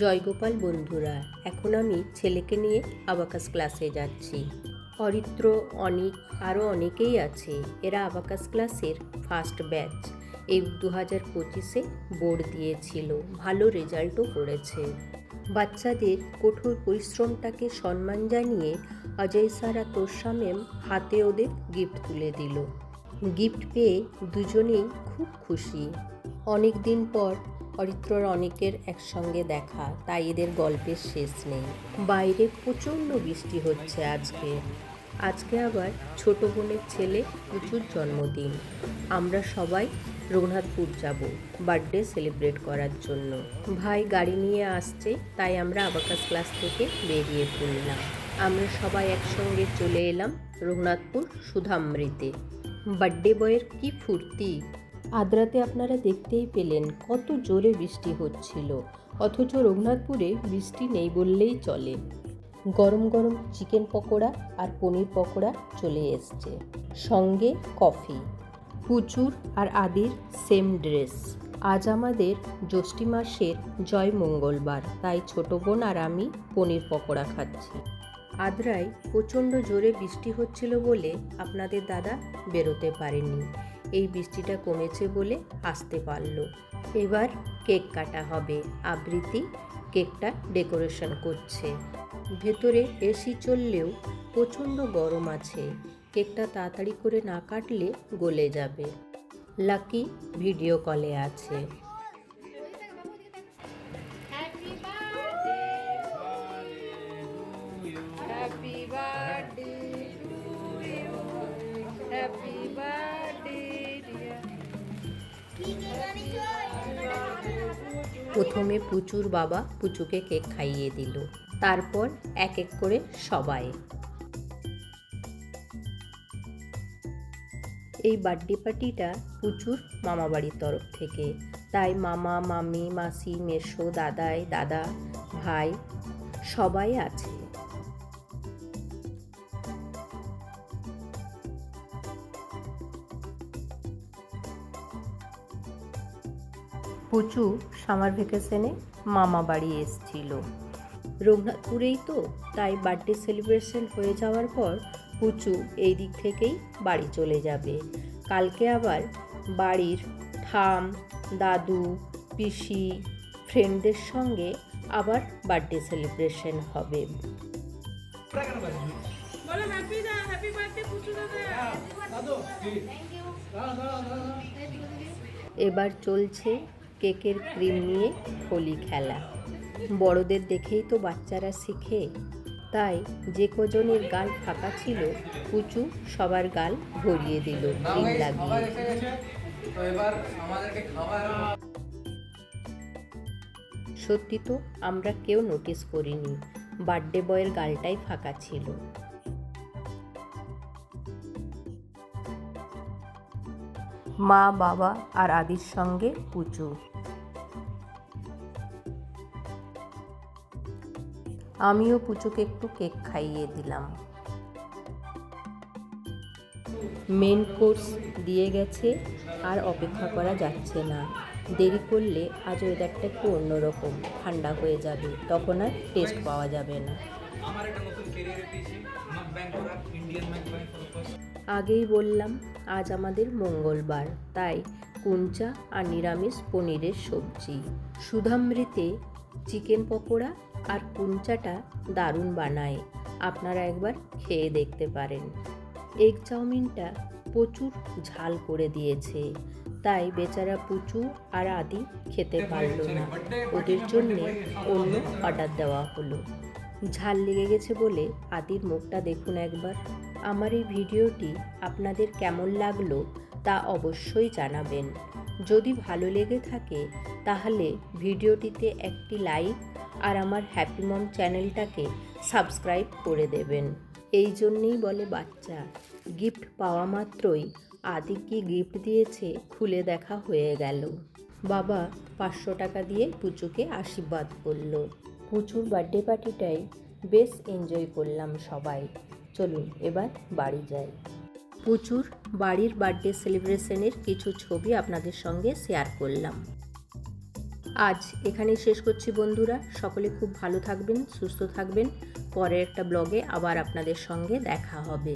জয়গোপাল বন্ধুরা, এখন আমি ছেলেকে নিয়ে আবাকাস ক্লাসে যাচ্ছি। অরিত্র, অনিক, আরও অনেকেই আছে। এরা আবাকাস ক্লাসের ফার্স্ট ব্যাচ এই দু হাজার পঁচিশে বোর্ড দিয়েছিল। ভালো রেজাল্টও করেছে। বাচ্চাদের কঠোর পরিশ্রমটাকে সম্মান জানিয়ে অজয় সারা তোষা ম্যাম হাতে ওদের গিফট তুলে দিল। গিফট পেয়ে দুজনেই খুব খুশি। অনেক দিন পর অরিত্রর অনেকের একসঙ্গে দেখা, তাই এদের গল্পের শেষ নেই। বাইরে প্রচণ্ড বৃষ্টি হচ্ছে আজকে। আজকে আবার ছোট বোনের ছেলে প্রচুর জন্মদিন। আমরা সবাই রঘুনাথপুর যাব বার্থডে সেলিব্রেট করার জন্য। ভাই গাড়ি নিয়ে আসছে, তাই আমরা আবাকাস ক্লাস থেকে বেরিয়ে পড়লাম। আমরা সবাই একসঙ্গে চলে এলাম রঘুনাথপুর সুধামৃতে। বার্থডে বয়ের কি ফুর্তি! আদ্রাতে আপনারা দেখতেই পেলেন কত জোরে বৃষ্টি হচ্ছিল। অথচ রঘুনাথপুরে বৃষ্টি নেই বললেই চলে। গরম গরম চিকেন পকোড়া আর পনির পকোড়া চলে এসছে। সঙ্গে কফি। পুচুর আর আদির সেম ড্রেস। আজ আমাদের জ্যৈষ্ঠী মাসের জয় মঙ্গলবার, তাই ছোট বোন আর আমি পনির পকোড়া খাচ্ছি। আদ্রায় প্রচণ্ড জোরে বৃষ্টি হচ্ছিল বলে আপনাদের দাদা বেরোতে পারেনি এই বৃষ্টিটা কমেছে বলে আসতে পারল। এবার কেক কাটা হবে। আবৃত্তি কেকটা ডেকোরেশন করছে। ভেতরে এসি চললেও প্রচণ্ড গরম আছে। কেকটা তাড়াতাড়ি করে না কাটলে গলে যাবে। লাকি ভিডিও কলে আছে। প্রথমে পুচুর বাবা পুচুকে কেক খাইয়ে দিল। তারপর এক এক করে সবাই। এই বার্থডে পার্টিটা পুচুর মামাবাড়ির তরফ থেকে। তাই মামা, মামি, মাসি, মেসো, দাদাই, দাদা, ভাই সবাই আছে। পুচু সামার ভ্যাকেশনে মামা বাড়ি এসছিল। রঘুনাথপুরেই তো তাই বার্থডে সেলিব্রেশন হয়ে যাওয়ার পর পুচু এই দিক থেকেই বাড়ি চলে যাবে। কালকে আবার বাড়ির ঠাম দাদু পিসি ফ্রেন্ডদের সঙ্গে আবার বার্থডে সেলিব্রেশন হবে। বলো হ্যাপি দা হ্যাপি বার্থডে পুচু দাদা। এবার চলছে কেকের ক্রিম নিয়ে হোলি খেলা। বড়দের দেখেই তো বাচ্চারা শিখে। তাই যে কজনের গাল ফাঁকা ছিল পুচু সবার গাল ভরিয়ে দিল ক্রিম লাগিয়ে। সত্যি তো আমরা কেউ নোটিস করিনি, বার্থডে বয়ের গালটাই ফাঁকা ছিল। মা, বাবা আর আদির সঙ্গে পুচু আমিও পুচুকে একটু কেক খাইয়ে দিলাম। মেন কোর্স দিয়ে গেছে আর অপেক্ষা করা যাচ্ছে না। দেরি করলে আজ ওয়েদারটা একটু অন্যরকম ঠান্ডা হয়ে যাবে তখন আর টেস্ট পাওয়া যাবে না। আগেই বললাম আজ আমাদের মঙ্গলবার তাই কুঞ্চা আর নিরামিষ পনিরের সবজি। সুধামৃতে চিকেন পকোড়া আর কুঞ্চাটা দারুণ বানায়। আপনারা একবার খেয়ে দেখতে পারেন। এগ চাউমিনটা প্রচুর ঝাল করে দিয়েছে। তাই বেচারা পুচু আর আদি খেতে পারল না। ওদের জন্যে অন্য অর্ডার দেওয়া হলো। ঝাল লেগে গেছে বলে আদির মুখটা দেখুন একবার। আমার এই ভিডিওটি আপনাদের কেমন লাগল তা অবশ্যই জানাবেন। যদি ভালো লেগে থাকে, তাহলে ভিডিওটিতে একটি লাইক আর আমার হ্যাপি মম চ্যানেলটাকে সাবস্ক্রাইব করে দেবেন। এই জন্যেই বলে বাচ্চা, গিফট পাওয়া মাত্রই আদি কি গিফট দিয়েছে, খুলে দেখা হয়ে গেল। বাবা পাঁচশো টাকা দিয়ে পুচুকে আশীর্বাদ করল। পুচুর বার্থডে পার্টিটাই বেশ এনজয় করলাম সবাই। চলুন এবার বাড়ি যাই। পুচুর বাড়ির বার্থডে সেলিব্রেশনের কিছু ছবি আপনাদের সঙ্গে শেয়ার করলাম। আজ এখানেই শেষ করছি বন্ধুরা। সকলে খুব ভালো থাকবেন, সুস্থ থাকবেন। পরের একটা ব্লগে আবার আপনাদের সঙ্গে দেখা হবে।